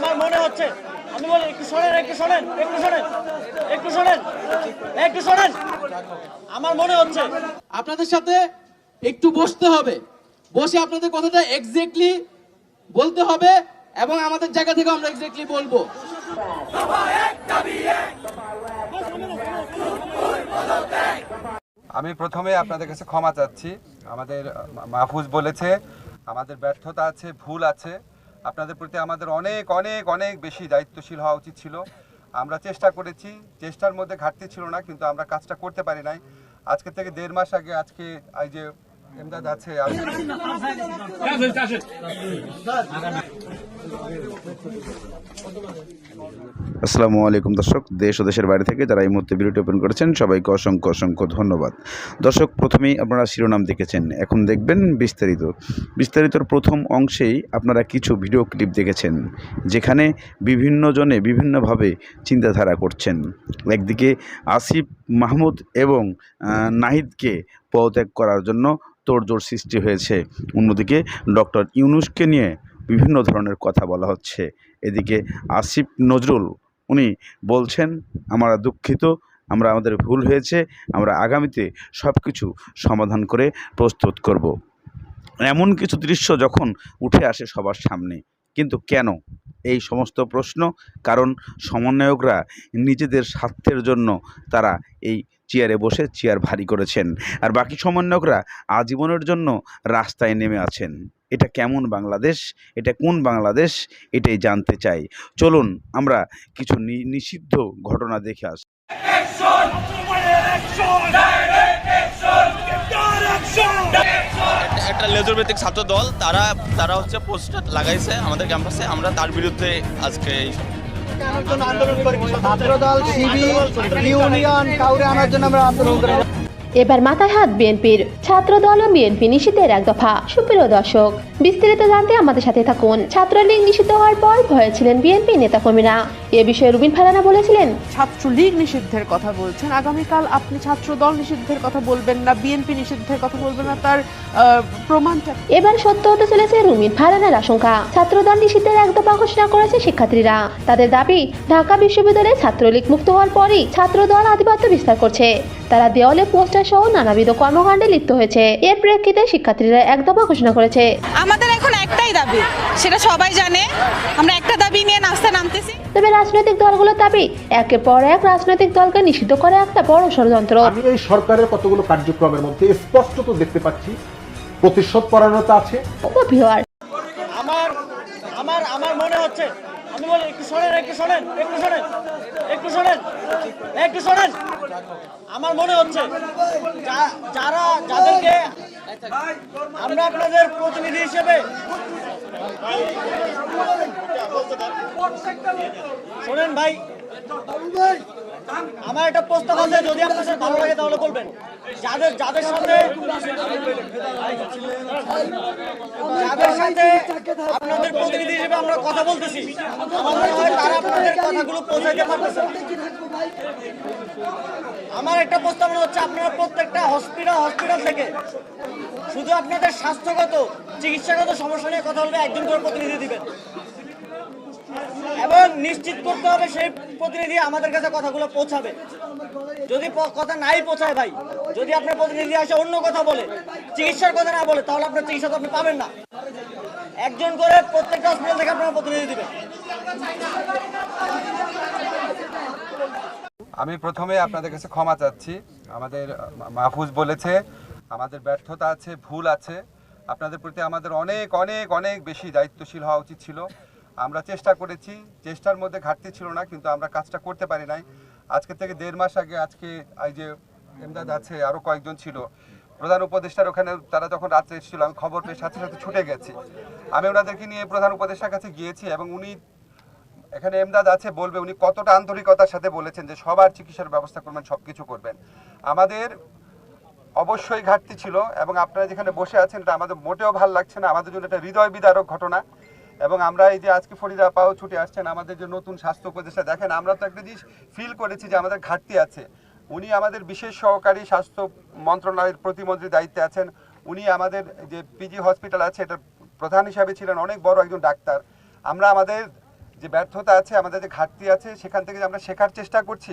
আমার মনে হচ্ছে। আমি বলি, একটু শোনেন একটু শোনেন একটু শোনেন একটু শোনেন একটু শোনেন। আমার মনে হচ্ছে আপনাদের সাথে একটু বসতে হবে। বসে আপনাদের কথাটা এক্স্যাক্টলি বলতে হবে এবং আমাদের জায়গা থেকে আমরা এক্স্যাক্টলি বলব। আমি প্রথমে আপনাদের কাছে ক্ষমা চাচ্ছি। আমাদের মাহফুজ বলেছে, আমাদের ব্যর্থতা আছে, ভুল আছে। আপনাদের প্রতি আমাদের অনেক অনেক অনেক বেশি দায়িত্বশীল হওয়া উচিত ছিল। আমরা চেষ্টা করেছি, চেষ্টার মধ্যে ঘাটতি ছিল না, কিন্তু আমরা কাজটা করতে পারি নাই। আজকে থেকে দেড় মাস আগে আজকে এই যে এমদাদ আছে আসসালামু আলাইকুম দর্শক, দেশ ও দেশের বাইরে থেকে যারা এই মুহূর্তে ভিডিওটি ওপেন করেছেন, সবাইকে অসংখ্য অসংখ্য ধন্যবাদ। দর্শক, প্রথমেই আপনারা শিরোনাম দেখেছেন। এখন দেখবেন বিস্তারিত। বিস্তারিতর প্রথম অংশেই আপনারা কিছু ভিডিও ক্লিপ দেখেছেন, যেখানে বিভিন্ন জনে বিভিন্নভাবে চিন্তাধারা করছেন। একদিকে আসিফ মাহমুদ এবং নাহিদকে পদত্যাগ করার জন্য তোড়জোড় সৃষ্টি হয়েছে। অন্যদিকে ডক্টর ইউনুসকে নিয়ে বিভিন্ন ধরনের কথা বলা হচ্ছে। এদিকে আসিফ নজরুল, উনি বলছেন, আমরা দুঃখিত, আমরা আমাদের ভুল হয়েছে, আমরা আগামীতে সব কিছু সমাধান করে প্রস্তুত করব। এমন কিছু দৃশ্য যখন উঠে আসে সবার সামনে, কিন্তু কেন? এই সমস্ত প্রশ্ন, কারণ সমন্বয়করা নিজেদের স্বার্থের জন্য তারা এই চেয়ারে বসে চেয়ার ভারী করেছেন, আর বাকি সমন্বয়করা আজীবনের জন্য রাস্তায় নেমে আছেন। এটা কেমন বাংলাদেশ? এটা কোন বাংলাদেশ? এটাই জানতে চাই। চলুন আমরা কিছু নি- নিষিদ্ধ ঘটনা দেখে আসি একটা লেজর ভিত্তিক ছাত্র দল তারা তারা হচ্ছে পোস্টার লাগাইছে আমাদের ক্যাম্পাসে আমরা তার বিরুদ্ধে আজকে এই ছাত্রদল শিবির ইউনিয়ন কাউরে আনার জন্য আমরা আন্দোলন করে এবার মাথায় হাত বিএনপির ছাত্র দল ও বিএনপি নিষিদ্ধের এক দফা। সুপ্রিয় দর্শক বিস্তারিত জানতে আমাদের সাথে থাকুন। ছাত্রলীগ নিষিদ্ধ হওয়ার পর ভয়ে ছিলেন বিএনপি নেতাকর্মীরা। এ বিষয়ে রুবিন ফারানা বলেছিলেন ছাত্রলীগ নিষিদ্ধের কথা বলছেন। আগামীকাল আপনি ছাত্র দল নিষিদ্ধের কথা বলবেন না বিএনপি নিষিদ্ধের কথা বলবেন না তার প্রমাণটা এবার সত্য হতে চলেছে রুমিন ফারানার আশঙ্কা। ছাত্র দল নিষিদ্ধের এক দফা ঘোষণা করেছে শিক্ষার্থীরা। তাদের দাবি ঢাকা বিশ্ববিদ্যালয়ে ছাত্রলীগ মুক্ত হওয়ার পরই ছাত্রদল আধিপত্য বিস্তার করছে। তারা দেওয়ালে পোস্টার সহ নানাবিধ কর্মকাণ্ডে লিপ্ত হয়েছে। এর প্রেক্ষিতে শিক্ষার্থীরা এক দফা ঘোষণা করেছে। আমাদের এখন একটাই দাবি সেটা সবাই জানে। আমরা একটা দাবি নিয়ে নাস্তা নামতেছি। তবে রাজনৈতিক দলগুলোর দাবি একের পর এক রাজনৈতিক দলকে নিষিদ্ধ করে একটা বড় ষড়যন্ত্র। আমি এই সরকারের কতগুলো কার্যক্রমের মধ্যে স্পষ্টত দেখতে পাচ্ছি। প্রতিশোধ পরায়ণতা আছে। আমার আমার আমার মনে হচ্ছে আমি বলি একটু শোনেন একটু শোনেন একটু শোনেন। একটু শোনেন একটু শোনেন। আমার মনে হচ্ছে যারা, যাদেরকে আমরা আপনাদের প্রতিনিধি হিসেবে শোনেন ভাই, আমার একটা প্রস্তাব আছে, যদি আপনার ভালো লাগে তাহলে বলবেন। যাদের যাদের সাথে যাদের সাথে আপনাদের প্রতিনিধি হিসেবে আমরা কথা বলতেছি তারা আপনাদের কথাগুলো পৌঁছাইতে পারতেছে। আমার একটা প্রস্তাবনা হচ্ছে আপনারা প্রত্যেকটা হসপিটাল হসপিটাল থেকে শুধু আপনাদের স্বাস্থ্যগত, চিকিৎসাগত সমস্যা নিয়ে কথা বলবে, একজন করে প্রতিনিধি দিবেন। এবং নিশ্চিত করতে হবে সেই প্রতিনিধি আমাদের কাছে কথাগুলো পৌঁছাবে। যদি কথা নাই পৌঁছায় ভাই, যদি আপনার প্রতিনিধি আসে অন্য কথা বলে, চিকিৎসার কথা না বলে, তাহলে আপনার চিকিৎসা তো আপনি পাবেন না। একজন করে প্রত্যেকটা হসপিটাল থেকে আপনারা প্রতিনিধি দিবেন। আমি প্রথমে আপনাদের কাছে ক্ষমা চাচ্ছি। আমাদের মাহফুজ বলেছে, আমাদের ব্যর্থতা আছে, ভুল আছে। আপনাদের প্রতি আমাদের অনেক অনেক অনেক বেশি দায়িত্বশীল হওয়া উচিত ছিল। আমরা চেষ্টা করেছি, চেষ্টার মধ্যে ঘাটতি ছিল না, কিন্তু আমরা কাজটা করতে পারি নাই। আজকে থেকে দেড় মাস আগে, আজকে এই যে এমদাদ আছে আরও কয়েকজন ছিল। প্রধান উপদেষ্টার ওখানে তারা যখন রাত্রে এসেছিল, আমি খবর পেয়ে সাথে সাথে ছুটে গেছি। আমি ওনাদেরকে নিয়ে প্রধান উপদেষ্টার কাছে গিয়েছি এবং উনি এখানে এমদাদ আছে বলবে উনি কতটা আন্তরিকতার সাথে বলেছেন যে সবার চিকিৎসার ব্যবস্থা করবেন সব কিছু করবেন। আমাদের অবশ্যই ঘাটতি ছিল এবং আপনারা যেখানে বসে আছেন, এটা আমাদের মোটেও ভালো লাগছে না। আমাদের জন্য একটা হৃদয় বিদারক ঘটনা। এবং আমরা এই যে আজকে ফরিদা পাও ছুটে আসছেন আমাদের যে নতুন স্বাস্থ্য উপদেষ্টা, দেখেন আমরা তো একটা জিনিস ফিল করেছি যে আমাদের ঘাটতি আছে। উনি আমাদের বিশেষ সহকারী স্বাস্থ্য মন্ত্রণালয়ের প্রতিমন্ত্রীর দায়িত্বে আছেন। উনি আমাদের যে পিজি হসপিটাল আছে, এটার প্রধান হিসাবে ছিলেন অনেক বড় একজন ডাক্তার। আমরা আমাদের যে ব্যর্থতা আছে, আমাদের যে ঘাটতি আছে, সেখান থেকে আমরা শেখার চেষ্টা করছি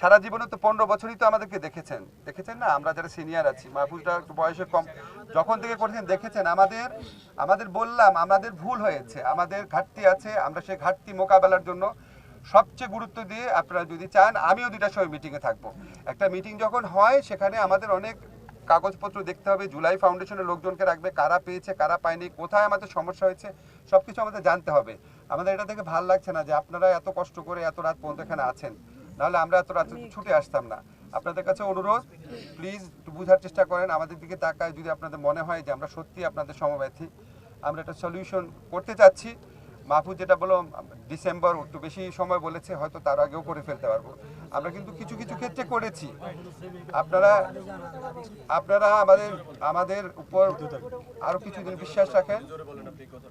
সারা জীবনে তো পনেরো বছরই তো আমাদেরকে দেখেছেন। দেখেছেন না? আমরা যারা সিনিয়র আছি, মাহফুজটা একটু বয়সে কম। যখন থেকে করেছেন, দেখেছেন, আমাদের আমাদের বললাম, আমাদের ভুল হয়েছে, আমাদের ঘাটতি আছে, আমরা সেই ঘাটতি মোকাবেলার জন্য সবচেয়ে গুরুত্ব দিয়ে আপনারা যদি চান, আমিও দুইটার সময় মিটিংয়ে থাকব। একটা মিটিং যখন হয়, সেখানে আমাদের অনেক কাগজপত্র দেখতে হবে, জুলাই ফাউন্ডেশনের লোকজনকে রাখবে, কারা পেয়েছে, কারা পায়নি, কোথায় আমাদের সমস্যা হয়েছে সব কিছু আমাদের জানতে হবে। আমাদের এটা থেকে ভালো লাগছে না যে আপনারা এত কষ্ট করে এত রাত পর্যন্ত এখানে আছেন। নাহলে আমরা এত রাত ছুটে আসতাম না। আপনাদের কাছে অনুরোধ প্লিজ একটু বোঝার চেষ্টা করেন আমাদের দিকে তাকায় যদি আপনাদের মনে হয় যে আমরা সত্যি আপনাদের সমব্যথী। আমরা একটা সলিউশন করতে চাচ্ছি। মাহফুজ যেটা বলো ডিসেম্বর একটু বেশি সময় বলেছে হয়তো তার আগেও করে ফেলতে পারব। আমরা কিন্তু কিছু কিছু ক্ষেত্রে করেছি। আপনারা আপনারা আমাদের আমাদের উপর আরও কিছুদিন বিশ্বাস রাখেন।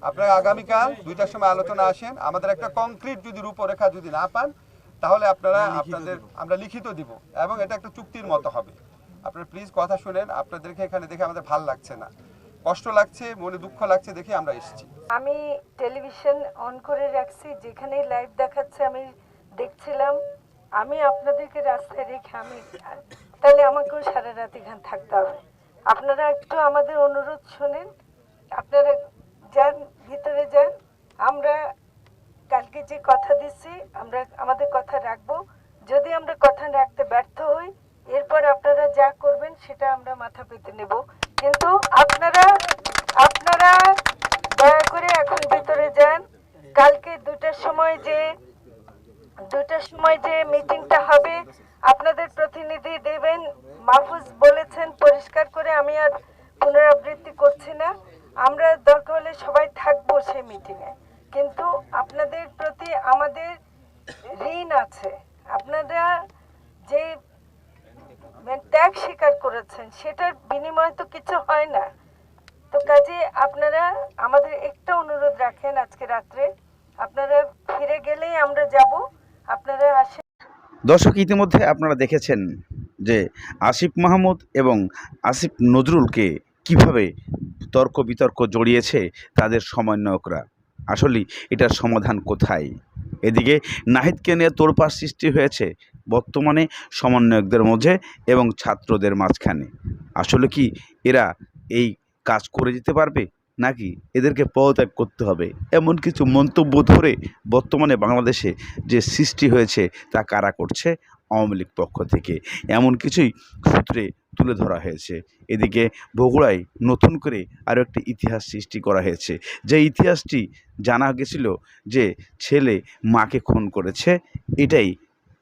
আপনারা আগামীকাল দুইটার সময় আলোচনা আসেন। আমাদের একটা কংক্রিট যদি রূপরেখা যদি না পান তাহলে আপনারা আপনাদের আমরা লিখিত দিব এবং এটা একটা চুক্তির মতো হবে। আপনারা প্লিজ কথা শুনেন আপনাদেরকে এখানে দেখে আমাদের ভালো লাগছে না। কষ্ট লাগছে মনে দুঃখ লাগছে দেখে আমরা এসেছি। আমি টেলিভিশন অন করে রাখছি যেখানেই লাইভ দেখাচ্ছে আমি দেখছিলাম। আমি আপনাদেরকে রাস্তায় রেখে আমি তাহলে আমাকেও সারা রাত এখানে থাকতে হবে। আপনারা একটু আমাদের অনুরোধ শোনেন আপনারা যান ভিতরে যান আমরা কালকে যে কথা দিচ্ছি আমরা আমাদের কথা রাখব। যদি আমরা কথা রাখতে ব্যর্থ হই, এরপর আপনারা যা করবেন সেটা আমরা মাথা পেতে নেব। কিন্তু আপনারা আপনারা দয়া করে এখন ভিতরে যান। কালকে দুটার সময় যে, দুটার সময় যে মিটিংটা হবে, আপনাদের প্রতিনিধি দেবেন। মাহফুজ বলেছেন, পরিষ্কার করে আমি আর পুনরাবৃত্তি করছি না। আমরা দরকার হলে সবাই থাকব সেই মিটিংয়ে। প্রতি আমাদের ঋণ আছে। আপনারা যে মানে ত্যাগ স্বীকার করেছেন, সেটার বিনিময়ে তো কিছু হয় না। তো কাজে আপনারা আমাদের একটা অনুরোধ রাখেন আজকে রাত্রে। আপনারা ফিরে গেলেই আমরা যাব। আপনারা আসেন দর্শক, ইতিমধ্যে আপনারা দেখেছেন যে আসিফ মাহমুদ এবং আসিফ নজরুলকে কীভাবে তর্ক বিতর্ক জড়িয়েছে তাদের সমন্বয়করা। আসলে এটার সমাধান কোথায়? এদিকে নাহিদকে নিয়ে তোড়পাড় সৃষ্টি হয়েছে বর্তমানে সমন্বয়কদের মধ্যে এবং ছাত্রদের মাঝখানে। আসলে কি এরা এই কাজ করে যেতে পারবে? নাকি এদেরকে পদত্যাগ করতে হবে? এমন কিছু মন্তব্য ধরে বর্তমানে বাংলাদেশে যে সৃষ্টি হয়েছে তা কারা করছে? আওয়ামী লীগ পক্ষ থেকে। এমন কিছুই সূত্রে তুলে ধরা হয়েছে। এদিকে বগুড়ায় নতুন করে আরও একটি ইতিহাস সৃষ্টি করা হয়েছে। যে ইতিহাসটি জানা গেছিল যে ছেলে মাকে খুন করেছে, এটাই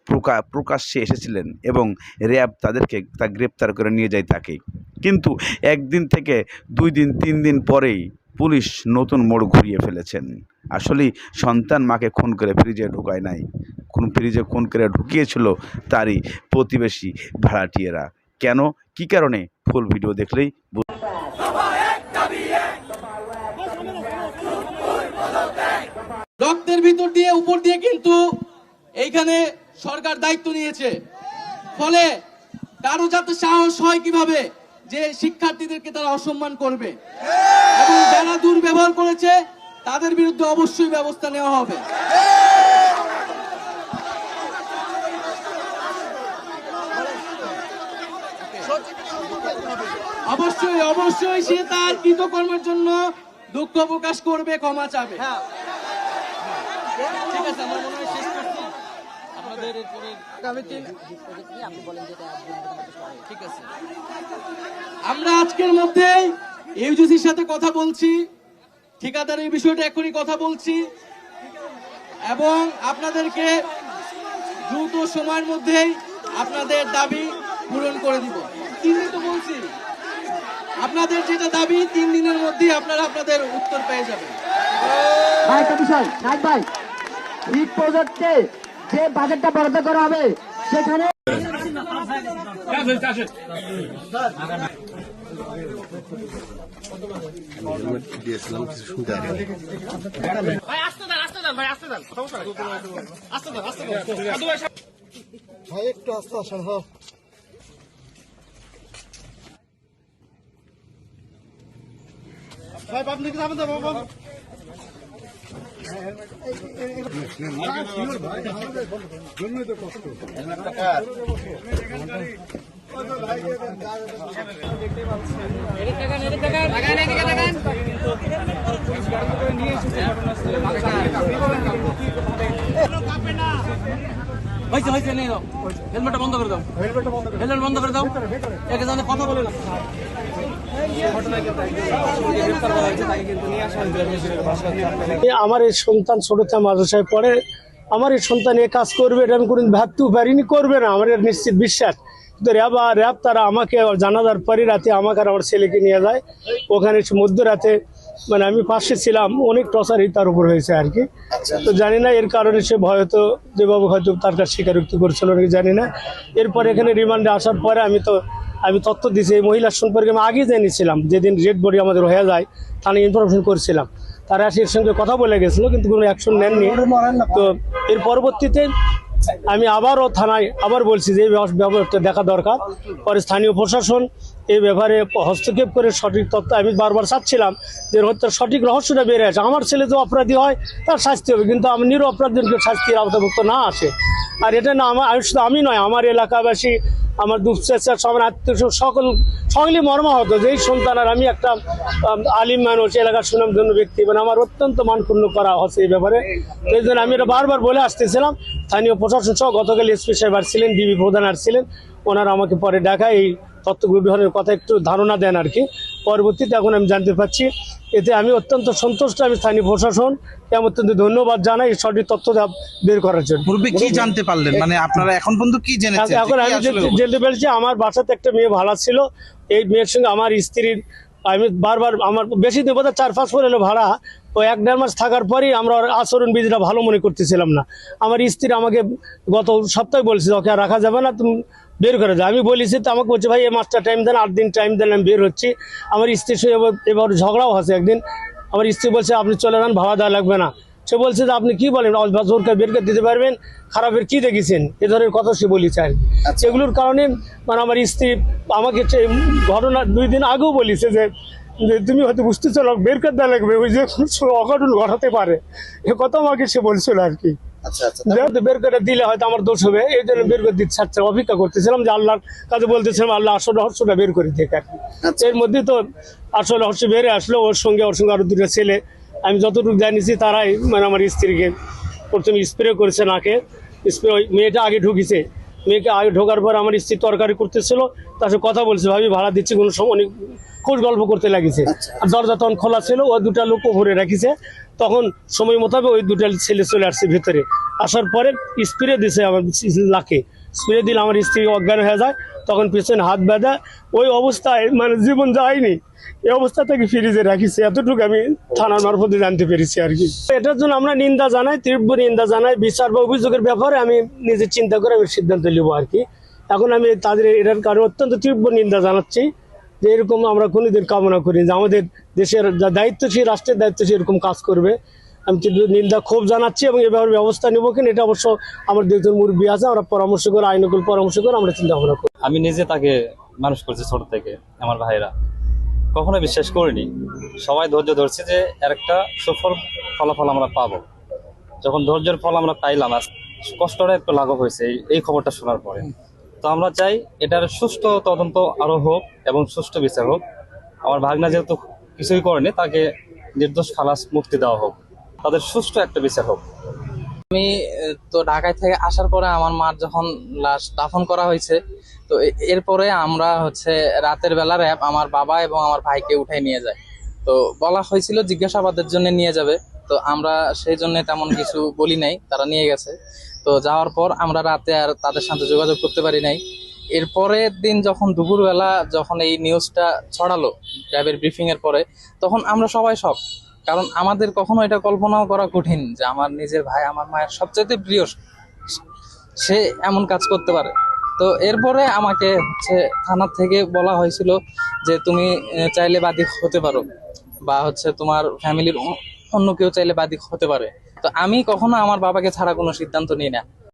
প্রকা, প্রকাশ্যে এসেছিলেন এবং র্যাব তাদেরকে তা গ্রেপ্তার করে নিয়ে যায় তাকে। কিন্তু একদিন থেকে দুই দিন, তিন দিন পরেই পুলিশ নতুন মোড় ঘুরিয়ে ফেলেছেন। আসলেই সন্তান মাকে খুন করে ফ্রিজে ঢোকায় নাই। কোন ফ্রিজে খুন করে ঢুকিয়েছিল তারই প্রতিবেশী ভাড়াটিয়েরা। কেন? কি কারণে? ফুল ভিডিও দেখলেই রক্তের ভিতর দিয়ে, উপর দিয়ে কিন্তু এইখানে সরকার দায়িত্ব নিয়েছে। ফলে কারও যাতে সাহস হয় কীভাবে যে শিক্ষার্থীদেরকে তারা অসম্মান করবে। এবং যারা দুর্ব্যবহার করেছে, তাদের বিরুদ্ধে অবশ্যই ব্যবস্থা নেওয়া হবে। অবশ্যই সে তার কৃতকর্মের জন্য দুঃখ প্রকাশ করবে ক্ষমা চাবে। ঠিক আছে আমার মনে হয় শেষ করছি। আপনাদের ঠিক আছে। আমরা আজকের মধ্যে ইউজিসির সাথে কথা বলছি। ঠিকাদার এই বিষয়টা এখনই কথা বলছি। এবং আপনাদেরকে দ্রুত সময়ের মধ্যেই আপনাদের দাবি পূরণ করে দিব। তিন তো বলছি। আপনাদের যেটা দাবি তিন দিনের মধ্যেই আপনারা আপনাদের উত্তর পেয়ে যাবেন। ভাই একটা বিষয় নাইট ভাই হিট প্রজেক্টে যে বাজেটটা বরাদ্দ করা হবে সেখানে ভাই একটু আস্তে আসেন হ্যাঁ। ভাই আপনি কি যাবেন বাবা জন্যই তো কষ্ট নিয়ে দাও। হেলমেটটা বন্ধ করে দাও। হেলমেট বন্ধ করে দাও। একে জানে কথা বলে না। আমার এই সন্তান ছোটতে মাদ্রাসায় পড়ে। আমার এই সন্তান এ কাজ করবে এটা আমি কোনোদিন ভাবতেও পারিনি করবে না। আমার এর নিশ্চিত বিশ্বাস। কিন্তু র্যাব আর র্যাব তারা আমাকে জানাজার পরে রাতে আমাকে আর আমার ছেলেকে নিয়ে যায়। ওখানে মধ্যরাতে মানে আমি পাশে ছিলাম অনেক টর্চারই তার উপর হয়েছে আর কি। তো জানি না এর কারণে সে হয়তো যেভাবে হয়তো তার কাছে স্বীকারোক্তি করেছিল নাকি জানি না। এরপর এখানে রিমান্ডে আসার পরে আমি তো আমি তথ্য দিয়েছি এই মহিলার সম্পর্কে আমি আগে জেনেছিলাম যেদিন রেড বডি আমাদের হয়ে যায় থানায় ইনফরমেশন করেছিলাম। তারা এর সঙ্গে কথা বলে গেছিল কিন্তু কোনো অ্যাকশন নেননি। তো এর পরবর্তীতে আমি আবারও থানায় আবার বলছি যে এই ব্যব- দেখা দরকার। পরে স্থানীয় প্রশাসন এই ব্যাপারে হস্তক্ষেপ করে সঠিক তথ্য আমি বারবার চাচ্ছিলাম যে হত্যার সঠিক রহস্যটা বেড়ে আছে আমার ছেলে যে অপরাধী হয়, তার শাস্তি হবে। কিন্তু আমি নির অপরাধীকে শাস্তির আওতাভুক্ত না আসে আর এটা না, আমার আমি শুধু আমি নয়, আমার এলাকাবাসী, আমার দুপচেচার সবার আত্মীয় সকল সকলেই মর্মাহত। যে এই সন্তান আর আমি একটা আলিম মানুষ, এলাকার সুনামধন্য ব্যক্তি মানে আমার অত্যন্ত মানপূর্ণ করা হচ্ছে এই ব্যাপারে। এই জন্য আমি এটা বারবার বলে আসতেছিলাম। স্থানীয় প্রশাসন সহ গতকাল এসপি সাহেব আসছিলেন ডিবি প্রধান আসছিলেন ওনারা আমাকে পরে ডাকায় এই তত্ত্বগুলো বিহারের কথা একটু ধারণা দেন আর কি। পরবর্তীতে এখন আমি জানতে পারছি এতে আমি অত্যন্ত সন্তুষ্ট আমি স্থানীয় প্রশাসন আমি অত্যন্ত ধন্যবাদ জানাই সঠিক তথ্য বের করার জন্য। পূর্বে কি জানতে পারলেন? মানে আপনারা এখন পর্যন্ত কি জেনেছেন? এখন আমি জানতে পেরেছি আমার বাসাতে একটা মেয়ে ভাড়া ছিল। এই মেয়ের সঙ্গে আমার স্ত্রীর আমি বারবার আমার বেশি দিন বোধহয় চার পাঁচ পর এলো ভাড়া। তো এক দেড় মাস থাকার পরেই আমরা আচরণ বিধিটা ভালো মনে করতেছিলাম না। আমার স্ত্রী আমাকে গত সপ্তাহে বলছে ওকে আর রাখা যাবে না তুমি বের করে দেয়। আমি বলেছি তো আমাকে বলছে ভাই এই মাসটা টাইম দেন আট দিন টাইম দেন আমি বের হচ্ছি। আমার স্ত্রীর সঙ্গে এবার- ঝগড়াও আছে একদিন। আমার স্ত্রী বলছে আপনি চলে যান ভাড়া দেওয়া লাগবে না। সে বলছে যে আপনি কি বলেন? জোরকে বের করে দিতে পারবেন? খারাপের কি দেখেছেন? এ ধরনের কথা সে বলেছে আর সেগুলোর কারণে মানে আমার স্ত্রী আমাকে ঘটনা দুই দিন আগেও বলেছে যে তুমি হয়তো বুঝতে চলো বের করে দেওয়া লাগবে ওই যে অঘটন ঘটাতে পারে। এ কথা আমাকে সে বলছিল আর কি। আচ্ছা আচ্ছা যেহেতু বের করে দিলে হয়তো আমার দোষ হবে এই জন্য বের করে দিতে অপেক্ষা করতেছিলাম যে আল্লাহর কাছে বলতেছিলাম আল্লাহ আসল রহস্যটা বের করে আর এর মধ্যে তো আসল রহস্য বেড়ে আসলো ওর সঙ্গে ওর সঙ্গে আরও দুটো ছেলে। আমি যতটুকু জানিছি তারাই মানে আমার স্ত্রীকে প্রথমে স্প্রে করেছে নাকে। স্প্রে ওই মেয়েটা আগে ঢুকিছে। মেয়েকে আগে ঢোকার পর আমার স্ত্রী তরকারি করতেছিল তার সাথে কথা বলছে ভাবি ভাড়া দিচ্ছি কোনো সময় অনেক খোঁজ গল্প করতে লাগিছে। আর দরজা তখন খোলা ছিল ওই দুটা লোক উপরে রাখিছে। তখন সময় মোতাবেক ওই দুটা ছেলে চলে আসছে ভিতরে। আসার পরে স্প্রে দিছে আমার লাকে। স্প্রে দিলে আমার স্ত্রী অজ্ঞান হয়ে যায় তখন পিছনে হাত বাঁধা। ওই অবস্থায় মানে জীবন যায়নি। এই অবস্থা থেকে ফ্রিজে রাখিছে। এতটুকু আমি থানার মারফতে জানতে পেরেছি আর কি। এটার জন্য আমরা নিন্দা জানাই তীব্র নিন্দা জানাই। বিচার বা অভিযোগের ব্যাপারে আমি নিজে চিন্তা করে আমি সিদ্ধান্ত নেব আর কি। এখন আমি তাদের এটার কারণে অত্যন্ত তীব্র নিন্দা জানাচ্ছি। যে এরকম আমরা কোনোদিন কামনা করি যে আমাদের দেশের যা দায়িত্বশীল, রাষ্ট্রের দায়িত্বশীল এরকম কাজ করবে। আমি তীব্র নিন্দা ক্ষোভ জানাচ্ছি এবং এ ব্যবস্থা নেব কিনা এটা অবশ্য আমার দুজন মুরব্বী আছে, আমরা পরামর্শ করে আইনকুল পরামর্শ করে আমরা চিন্তা ভাবনা করি। আমি নিজে তাকে মানুষ করছি ছোট থেকে, আমার ভাইরা কখনো বিশ্বাস করিনি। সবাই ধৈর্য ধরছে যে এর একটা সুফল ফলাফল আমরা পাবো। যখন ধৈর্যের ফল আমরা পাইলাম কষ্টটা একটু লাঘব হয়েছে এই খবরটা শোনার পরে। তো আমরা চাই এটার সুষ্ঠু তদন্ত আরও হোক এবং সুষ্ঠু বিচার হোক। আমার ভাগনা যেহেতু কিছুই করেনি, তাকে নির্দোষ খালাস মুক্তি দেওয়া হোক। তাদের সুষ্ঠু একটা বিচার হোক। আমি তো ঢাকায় থেকে আসার পরে আমার মার যখন লাশ দাফন করা হয়েছে, তো এরপরে আমরা হচ্ছে রাতের বেলা র্যাব আমার বাবা এবং আমার ভাইকে উঠাই নিয়ে যায়। তো বলা হয়েছিল জিজ্ঞাসাবাদের জন্য নিয়ে যাবে, তো আমরা সেই জন্য তেমন কিছু বলি নাই, তারা নিয়ে গেছে। তো যাওয়ার পর আমরা রাতে আর তাদের সাথে যোগাযোগ করতে পারি নাই। এরপরের দিন যখন দুপুরবেলা যখন এই নিউজটা ছড়ালো ড্যাবের ব্রিফিংয়ের পরে, তখন আমরা সবাই শখ কারণ আমাদের কখনো এটা কল্পনাও করা কঠিন যে আমার নিজের ভাই আমার মায়ের সবচাইতে প্রিয় সে এমন কাজ করতে পারে। তো এরপরে আমাকে হচ্ছে থানার থেকে বলা হয়েছিল যে তুমি চাইলে বাদিক হতে পারো বা হচ্ছে তোমার ফ্যামিলির অন্য কেউ চাইলে বাদিক হতে পারে। তো আমি কখনো আমার বাবাকে ছাড়া কোনো সিদ্ধান্ত নিই না।